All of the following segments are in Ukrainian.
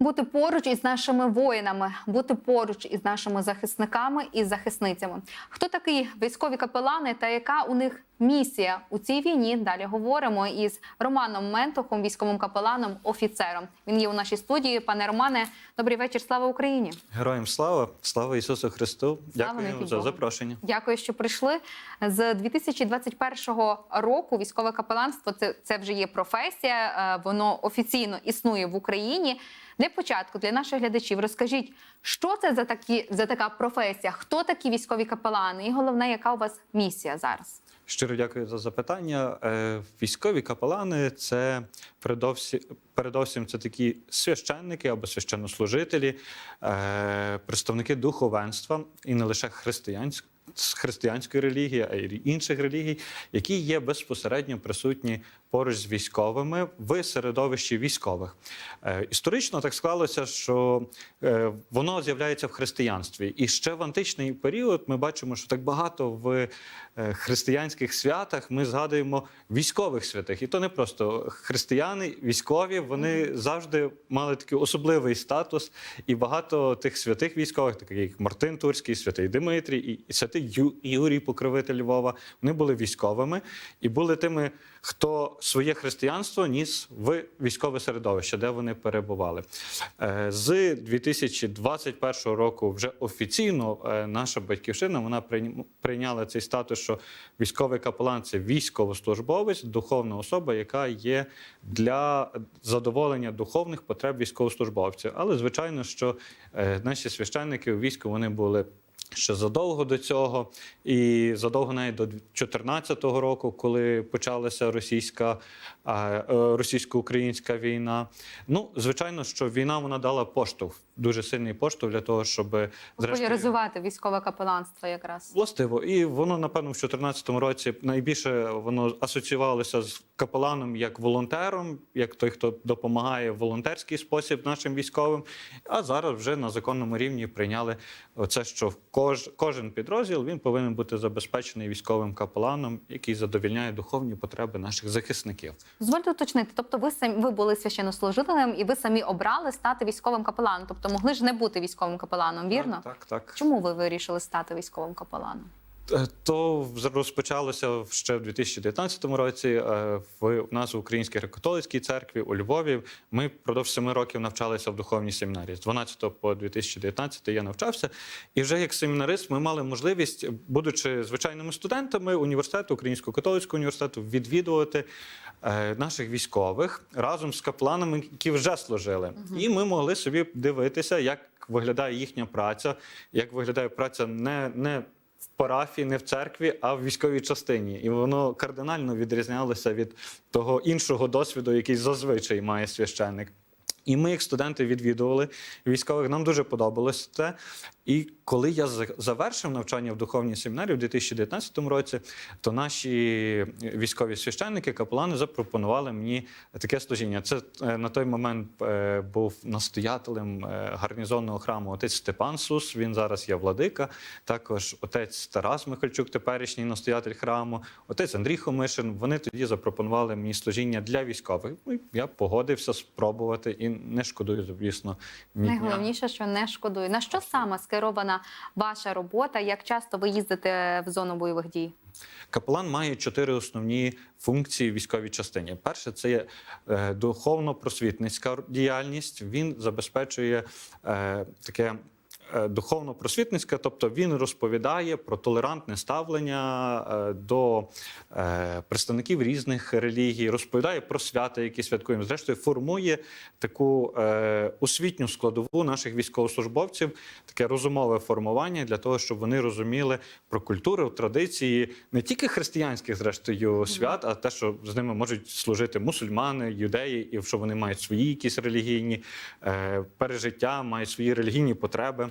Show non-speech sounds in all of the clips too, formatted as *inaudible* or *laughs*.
Бути поруч із нашими воїнами, бути поруч із нашими захисниками і захисницями. Хто такі військові капелани та яка у них місія у цій війні? Далі говоримо із Романом Ментохом, військовим капеланом, офіцером. Він є у нашій студії. Пане Романе, добрий вечір. Слава Україні! Героям слава, слава Ісусу Христу! Слава Дякую за Богу. запрошення. Дякую, що прийшли. З 2021 року військове капеланство це, це вже є професія. е, Воно офіційно існує в Україні. Для початку, для наших глядачів, розкажіть, що це за такі за така професія? Хто такі військові капелани? І головне, яка у вас місія зараз? Щиро дякую за запитання. Е, Військові капелани це передовсім, передовсім це такі священники або священнослужителі, е, представники духовенства і не лише християнського. З християнської релігії, а й інших релігій, які є безпосередньо присутні поруч з військовими в середовищі військових. Е, історично так склалося, що е, воно з'являється в християнстві. І ще в античний період ми бачимо, що так багато в е, християнських святах ми згадуємо військових святих. І то не просто християни, військові, вони завжди мали такий особливий статус. І багато тих святих військових, таких як Мартин Турський, святий Димитрій і святий Юрій, покровитель Львова, вони були військовими і були тими, хто своє християнство ніс в військове середовище, де вони перебували. Е, З 2021 року вже офіційно е, наша батьківщина вона прийняла цей статус, що військовий капелан це військовослужбовець, духовна особа, яка є для задоволення духовних потреб військовослужбовців. Але звичайно, що е, наші священники у війську вони були. Ще задовго до цього, і задовго навіть до 2014 року, коли почалася російська е, російсько-українська війна. Ну, звичайно, що війна вона дала поштовх, дуже сильний поштовх для того, щоб Популяризувати військове капеланство якраз. Властиво, і воно, напевно, в 2014 році найбільше воно асоціювалося з капеланом як волонтером, як той, хто допомагає в волонтерський спосіб нашим військовим. А зараз вже на законному рівні прийняли оце, що кож, кожен підрозділ він повинен бути забезпечений військовим капеланом, який задовільняє духовні потреби наших захисників. Дозвольте уточнити, тобто ви самі ви були священнослужителем і ви самі обрали стати військовим капеланом, тобто могли ж не бути військовим капеланом, вірно? Так, так. так. Чому ви вирішили стати військовим капеланом? Е, То розпочалося ще в 2019 році. е, В у нас в Українській греко-католицькій церкві у Львові. Ми впродовж семи років навчалися в духовній семінарії. З 12 по 2019 я навчався. І вже як семінарист ми мали можливість, будучи звичайними студентами університету, Українського католицького університету, відвідувати е, наших військових разом з капланами, які вже служили. І ми могли собі дивитися, як виглядає їхня праця, як виглядає праця не, не парафії, не в церкві, а в військовій частині. І воно кардинально відрізнялося від того іншого досвіду, який зазвичай має священник. І ми, як студенти, відвідували військових. Нам дуже подобалось це. І коли я завершив навчання в духовній семінарі в 2019 році, то наші військові священники, капелани запропонували мені таке служіння. Це е, на той момент е, був настоятелем е, гарнізонного храму отець Степан Сус. Він зараз є владика. Також отець Тарас Михальчук, теперішній настоятель храму, отець Андрій Хомишин. Вони тоді запропонували мені служіння для військових. Ну, я погодився спробувати і не шкодую, звісно. ні. Найголовніше, що не шкодую. На що саме скерована ваша робота? Як часто ви їздите в зону бойових дій? Капелан має чотири основні функції в військовій частині. Перше це є е, духовно-просвітницька діяльність. Він забезпечує е, таке. Е, Духовно-просвітницька, тобто він розповідає про толерантне ставлення е, до е, представників різних релігій, розповідає про свята, які святкуємо. Зрештою, формує таку освітню складову наших військовослужбовців, таке розумове формування для того, щоб вони розуміли про культуру, традиції не тільки християнських, зрештою, свят, а те, що з ними можуть служити мусульмани, юдеї, і що вони мають свої якісь релігійні пережиття, мають свої релігійні потреби.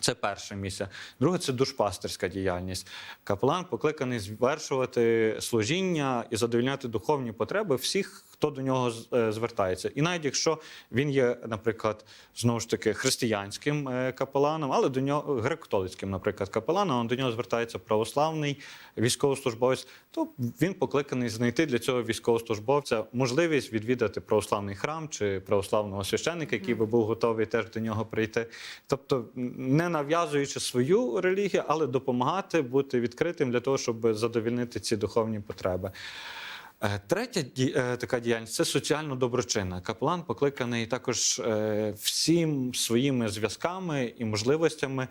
Це перше місце. Друге це душпастерська діяльність. Капелан покликаний звершувати служіння і задовольняти духовні потреби всіх, хто до нього е, звертається. І навіть якщо він є, наприклад, знову ж таки християнським е, капеланом, але до нього греко-католицьким, наприклад, капеланом, до нього звертається православний військовослужбовець, то він покликаний знайти для цього військовослужбовця можливість відвідати православний храм чи православного священника, який би був готовий теж до нього прийти. Тобто, не нав'язуючи свою релігію, але допомагати бути відкритим для того, щоб задовільнити ці духовні потреби. Е, Третя е, така діяльність це соціально доброчинна. Капелан покликаний також е, всім своїми зв'язками і можливостями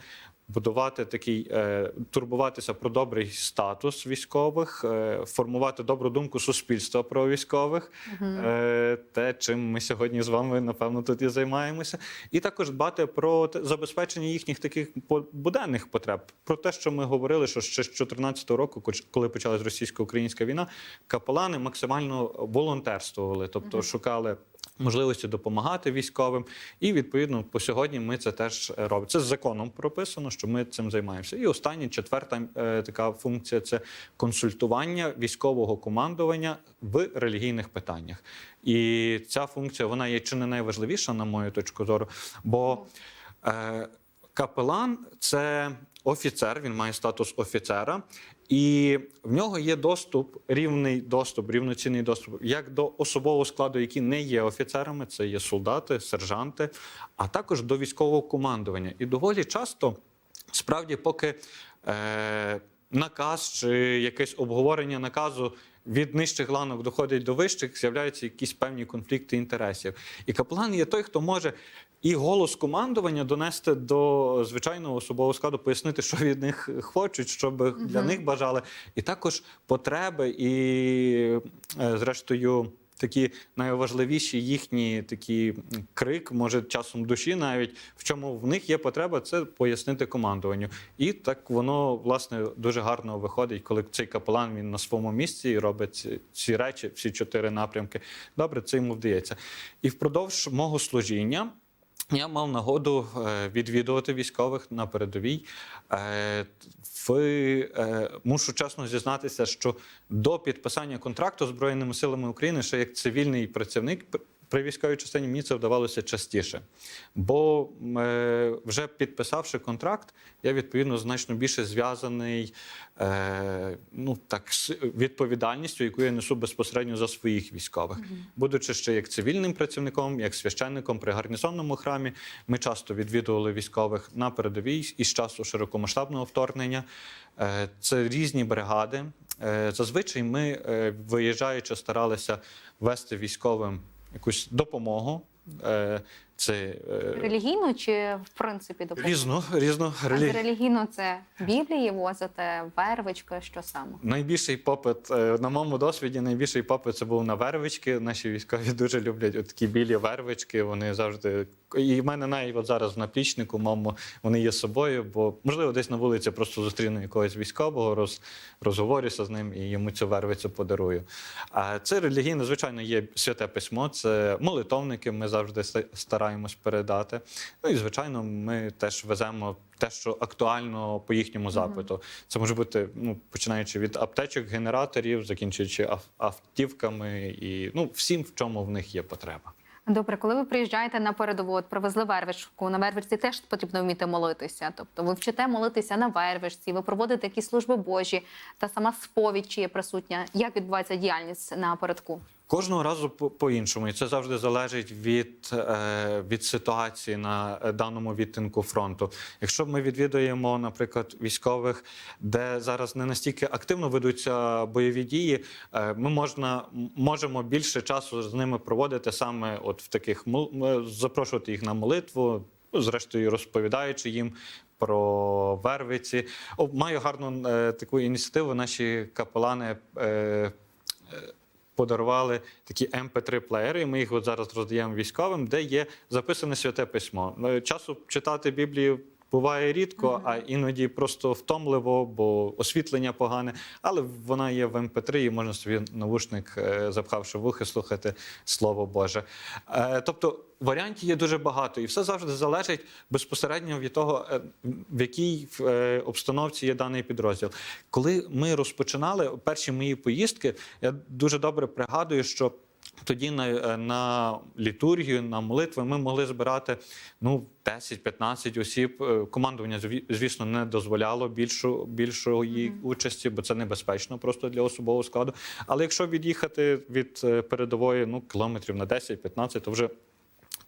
будувати такий, е, турбуватися про добрий статус військових, е, формувати добру думку суспільства про військових, е, те, чим ми сьогодні з вами напевно тут і займаємося, і також дбати про те- забезпечення їхніх таких буденних потреб. Про те, що ми говорили, що ще з 2014 року, коли почалась російсько-українська війна, капелани максимально волонтерствували, тобто шукали. Можливості допомагати військовим, і відповідно по сьогодні ми це теж робимо. Це з законом прописано, що ми цим займаємося. І остання четверта е, така функція це консультування військового командування в релігійних питаннях. І ця функція вона є чи не найважливіша, на мою точку зору, бо е, капелан це офіцер, він має статус офіцера, і в нього є доступ, рівний доступ, рівноцінний доступ як до особового складу, які не є офіцерами, це є солдати, сержанти, а також до військового командування. І доволі часто, справді, поки е, наказ чи якесь обговорення наказу. Від нижчих ланок доходить до вищих, з'являються якісь певні конфлікти інтересів. І капелан є той, хто може і голос командування донести до звичайного особового складу, пояснити, що від них хочуть, що би для них бажали, і також потреби, і е, зрештою. Такі найважливіші їхні такі крик, може часом душі, навіть в чому в них є потреба, це пояснити командуванню. І так воно власне дуже гарно виходить, коли цей капелан він на своєму місці і робить ці, ці речі, всі чотири напрямки. Добре, це йому вдається. І впродовж мого служіння. Я мав нагоду е, відвідувати військових на передовій. Е, В, е, мушу чесно зізнатися, що до підписання контракту Збройними силами України, ще як цивільний працівник при військовій частині, мені це вдавалося частіше. Бо е, вже підписавши контракт, я відповідно значно більше зв'язаний е, ну, так, з відповідальністю, яку я несу безпосередньо за своїх військових. Будучи ще як цивільним працівником, як священником при гарнізонному храмі, ми часто відвідували військових на передовій із часу широкомасштабного вторгнення. Е, Це різні бригади. Е, Зазвичай ми, е, виїжджаючи, старалися вести військовим якусь допомогу. Це е, Релігійну чи в принципі допомогу? різно, різно релі- з релігійну це Біблії возите, вервички, що саме? Найбільший попит е, на моєму досвіді. Найбільший попит це був на вервички. Наші військові *laughs* дуже люблять такі білі вервички. Вони завжди і в мене навіть от зараз в наплічнику, моєму, вони є з собою, бо можливо десь на вулиці просто зустріну якогось військового, роз, розговорюся з ним і йому цю вервицю подарую. А це релігійно, звичайно, є святе письмо, це молитовники. Ми завжди ста- стараємось передати. Ну і звичайно, ми теж веземо те, що актуально по їхньому запиту. Це може бути ну, починаючи від аптечок, генераторів, закінчуючи ав- автівками і ну всім, в чому в них є потреба. Добре, коли ви приїжджаєте на передову, от привезли вервичку, на вервичці теж потрібно вміти молитися. Тобто ви вчите молитися на вервичці, ви проводите якісь служби Божі, та сама сповідь чи є присутня. Як відбувається діяльність на передку? Кожного разу по- по-іншому, і це завжди залежить від, е, від ситуації на е, даному відтинку фронту. Якщо ми відвідуємо, наприклад, військових, де зараз не настільки активно ведуться бойові дії, е, ми можна можемо більше часу з ними проводити саме от в таких запрошувати їх на молитву. ну, Зрештою, розповідаючи їм про вервиці. О, маю гарну е, таку ініціативу. Наші капелани е, подарували такі mp3 плеєри. і Ми їх от зараз роздаємо військовим, де є записане святе письмо. Ну, Часу читати Біблію. Буває рідко, а іноді просто втомливо, бо освітлення погане. Але вона є в МП3, і можна собі навушник, е, запхавши вухи, слухати Слово Боже. Е, Тобто варіантів є дуже багато, і все завжди залежить безпосередньо від того, е, в якій обстановці є даний підрозділ. Коли ми розпочинали перші мої поїздки, я дуже добре пригадую, що тоді на, е, на літургію, на молитви ми могли збирати ну, 10-15 осіб. Е, Командування, зві- звісно, не дозволяло більшу, більшої участі, бо це небезпечно просто для особового складу. Але якщо від'їхати від е, передової ну, кілометрів на 10-15, то вже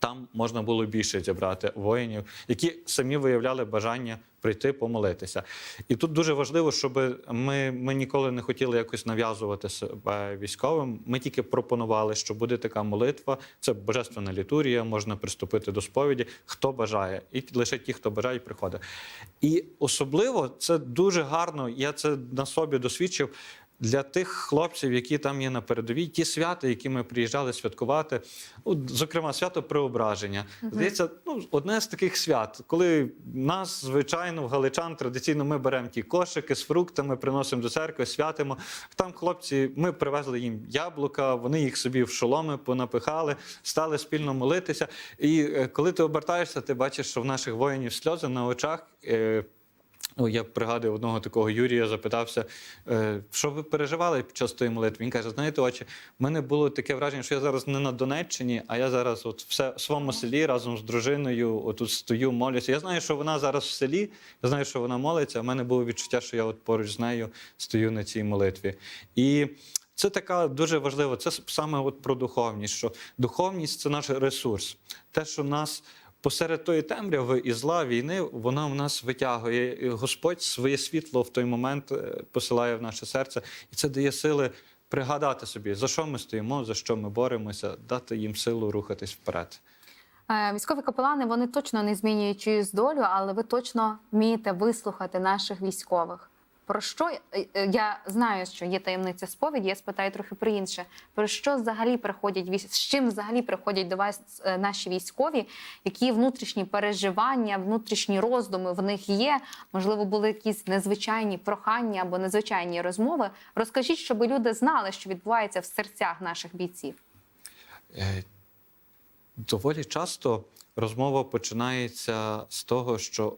там можна було більше зібрати воїнів, які самі виявляли бажання прийти помолитися. І тут дуже важливо, щоб ми, ми ніколи не хотіли якось нав'язувати себе військовим. Ми тільки пропонували, що буде така молитва. Це божественна літургія, можна приступити до сповіді, хто бажає, і лише ті, хто бажає, приходить. І особливо це дуже гарно. Я це на собі досвідчив. Для тих хлопців, які там є на передовій, ті свята, які ми приїжджали святкувати, ну, зокрема, свято Преображення. Здається, ну, одне з таких свят, коли нас, звичайно, в галичан традиційно ми беремо ті кошики з фруктами, приносимо до церкви, святимо. Там хлопці, ми привезли їм яблука, вони їх собі в шоломи понапихали, стали спільно молитися. І е, коли ти обертаєшся, ти бачиш, що в наших воїнів сльози на очах. Ну, я пригадую одного такого Юрія, запитався, е, що ви переживали під час тої молитви. Він каже: знаєте, очі, в мене було таке враження, що я зараз не на Донеччині, а я зараз от все в своєму селі разом з дружиною отут стою, молюся. Я знаю, що вона зараз в селі, я знаю, що вона молиться. а в мене було відчуття, що я от поруч з нею стою на цій молитві. І це така дуже важливо. Це саме от про духовність. Що духовність це наш ресурс, те, що нас. Посеред тої темряви і зла війни вона в нас витягує. І Господь своє світло в той момент е, посилає в наше серце, і це дає сили пригадати собі, за що ми стоїмо, за що ми боремося, дати їм силу рухатись вперед. Е, Військові капелани вони точно не змінюють чиюсь долю, але ви точно вмієте вислухати наших військових. Про що е, е, я знаю, що є таємниця сповіді. Я спитаю трохи про інше. Про що взагалі приходять з чим взагалі приходять до вас е, наші військові? Які внутрішні переживання, внутрішні роздуми в них є? Можливо, були якісь незвичайні прохання або незвичайні розмови. Розкажіть, щоб люди знали, що відбувається в серцях наших бійців. Доволі часто розмова починається з того, що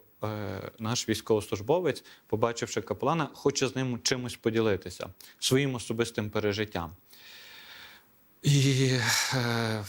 наш військовослужбовець, побачивши капелана, хоче з ним чимось поділитися своїм особистим пережиттям. І е,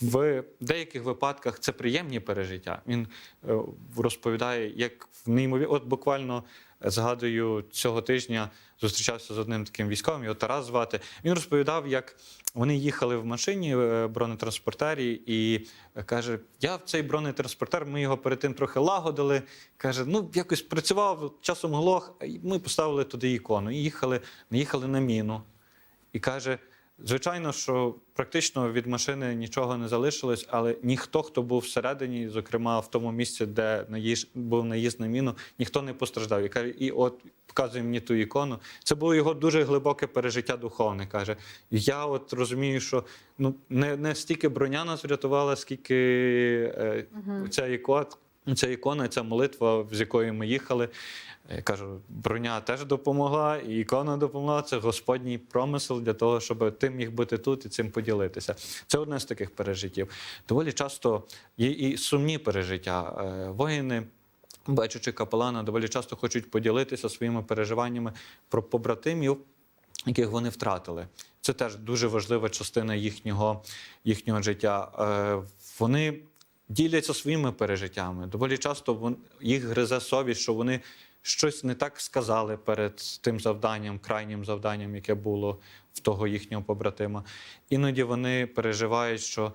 в деяких випадках це приємні пережиття. Він е, розповідає, як в неймовір... От буквально е, згадую цього тижня зустрічався з одним таким військовим, його Тарас звати. Він розповідав, як вони їхали в машині е, бронетранспортері, і каже: Я в цей бронетранспортер, ми його перед тим трохи лагодили. Каже, ну якось працював, часом глох, ми поставили туди ікону. І їхали, наїхали на міну. І каже: звичайно, що практично від машини нічого не залишилось, але ніхто, хто був всередині, зокрема в тому місці, де наїж, був наїзд на міну, ніхто не постраждав. І каже, і от показує мені ту ікону. Це було його дуже глибоке пережиття духовне. каже. Я от розумію, що ну не, не стільки броня нас врятувала, скільки е, ця ікона. Ця ікона, ця молитва, з якою ми їхали. Я кажу, броня теж допомогла, і ікона допомогла. Це Господній промисел для того, щоб ти міг бути тут і цим поділитися. Це одне з таких пережиттів. Доволі часто є і сумні пережиття. Е, Воїни, бачачи капелана, доволі часто хочуть поділитися своїми переживаннями про побратимів, яких вони втратили. Це теж дуже важлива частина їхнього, їхнього життя. Е, Вони діляться своїми пережиттями. Доволі часто їх гризе совість, що вони щось не так сказали перед тим завданням, крайнім завданням, яке було в того їхнього побратима. Іноді вони переживають, що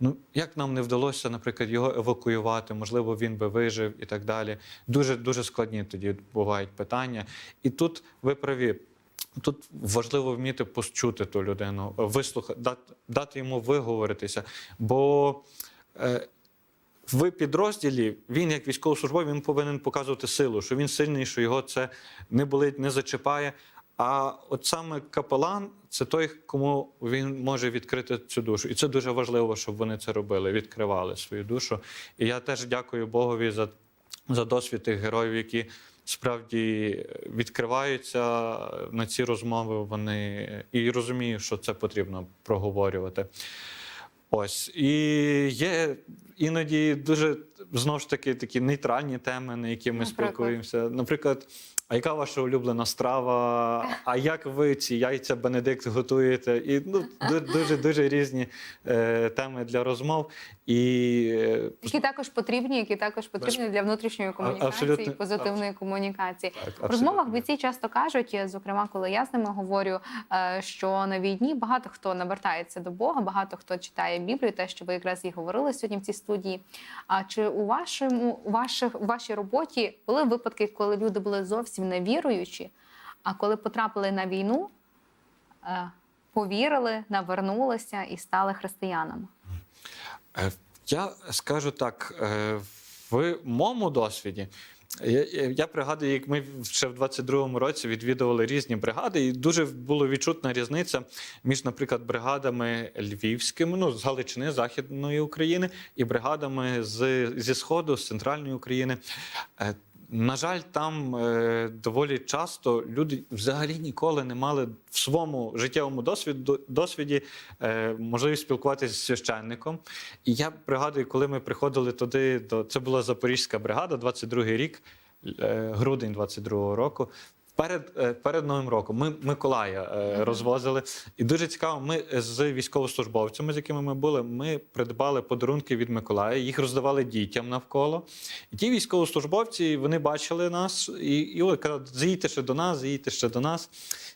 ну як нам не вдалося, наприклад, його евакуювати, можливо, він би вижив і так далі. Дуже дуже складні тоді бувають питання. І тут ви праві. Тут важливо вміти почути ту людину, вислухати, дати, дати йому виговоритися. Бо е, в підрозділі він, як військовослужбовець, він повинен показувати силу, що він сильний, що його це не болить, не зачіпає. А от саме капелан це той, кому він може відкрити цю душу. І це дуже важливо, щоб вони це робили, відкривали свою душу. І я теж дякую Богові за, за досвід тих героїв, які справді відкриваються на ці розмови. Вони і розумію, що це потрібно проговорювати. Ось. І є іноді дуже знову ж таки такі нейтральні теми, на які ми Наприклад? спілкуємося. Наприклад, а яка ваша улюблена страва? А як ви ці яйця Бенедикт готуєте? І ну, дуже дуже різні е, теми для розмов. І е, Які також потрібні, які також потрібні для внутрішньої комунікації абсолютно. і позитивної комунікації. так, В розмовах бійці часто кажуть, зокрема, коли я з ними говорю, е, що на війні багато хто навертається до Бога, багато хто читає Біблію, те, що ви якраз і говорили сьогодні в цій студії. А чи у вашому у ваших у вашій роботі були випадки, коли люди були зовсім невіруючі, а коли потрапили на війну, е, повірили, навернулися і стали християнами? Е, Я скажу так, е, в моєму досвіді. Я, я- пригадую, як ми ще в 22-му році відвідували різні бригади, і дуже була відчутна різниця між, наприклад, бригадами львівськими, ну з Галичини, Західної України, і бригадами з, зі Сходу, з центральної України. На жаль, там е, доволі часто люди взагалі ніколи не мали в своєму життєвому досвіду, досвіді е, можливість спілкуватися з священником. І я пригадую, коли ми приходили туди, до це була Запорізька бригада, 22-й рік, е, грудень 22-го року. Перед, е, перед Новим роком ми Миколая е, розвозили. І дуже цікаво, ми з військовослужбовцями, з якими ми були, ми придбали подарунки від Миколая, їх роздавали дітям навколо. І ті військовослужбовці вони бачили нас і, і от казали, заїдьте ще до нас, заїдьте ще до нас.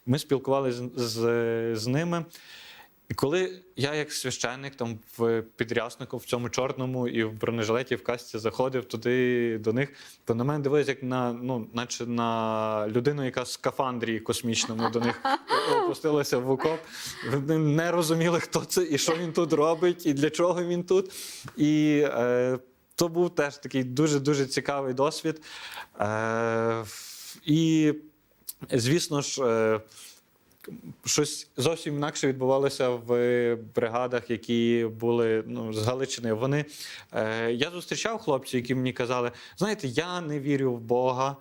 Ми спілкувалися з, з, з ними. І коли я, як священник, там в підряснику, в цьому чорному і в бронежилеті в касті заходив туди до них, то на мене дивилися як на ну, наче на людину, яка в скафандрі космічному до них *laughs* опустилася в окоп. Вони не розуміли, хто це і що він тут робить, і для чого він тут. І е, то був теж такий дуже дуже цікавий досвід. Е, і, звісно ж. Е, щось зовсім інакше відбувалося в бригадах, які були ну, з Галичини. Вони, е, я зустрічав хлопців, які мені казали: знаєте, я не вірю в Бога.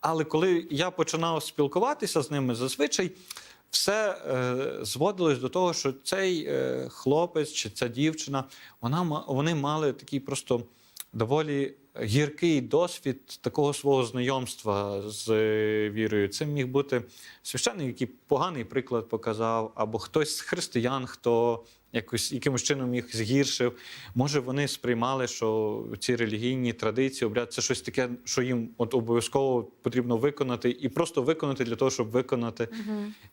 Але коли я починав спілкуватися з ними, зазвичай все е, зводилось до того, що цей е, хлопець чи ця дівчина, вона, вони мали такий просто доволі гіркий досвід такого свого знайомства з е, вірою. Це міг бути священник, який поганий приклад показав, або хтось з християн, хто якось якимось чином їх згіршив. Може, вони сприймали, що ці релігійні традиції, обряд це щось таке, що їм от обов'язково потрібно виконати, і просто виконати для того, щоб виконати.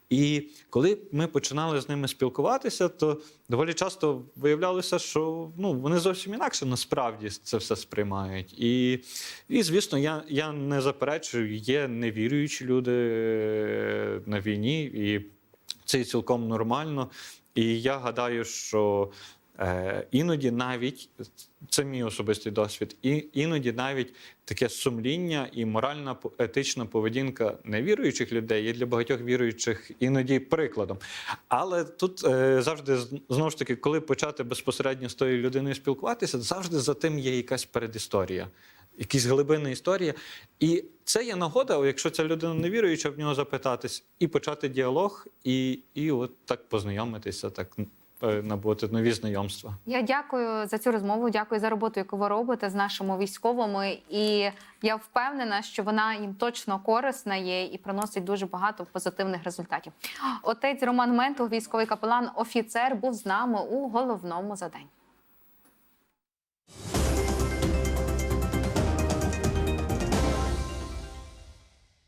І коли ми починали з ними спілкуватися, то доволі часто виявлялося, що ну, вони зовсім інакше насправді це все сприймають. І, і звісно, я, я не заперечую, є невіруючі люди е, на війні, і це цілком нормально. І я гадаю, що е, іноді навіть це мій особистий досвід, і іноді навіть таке сумління і моральна етична поведінка невіруючих людей є для багатьох віруючих іноді прикладом. Але тут е, завжди знову ж таки, коли почати безпосередньо з тою людиною спілкуватися, завжди за тим є якась передісторія. Якісь глибинна історія. І це є нагода, якщо ця людина не віруюча, в нього запитатись і почати діалог, і, і от так познайомитися, так е, набути нові знайомства. Я дякую за цю розмову. Дякую за роботу, яку ви робите з нашими військовими. І я впевнена, що вона їм точно корисна є і приносить дуже багато позитивних результатів. Отець Роман Ментул, військовий капелан, офіцер, був з нами у головному заданні.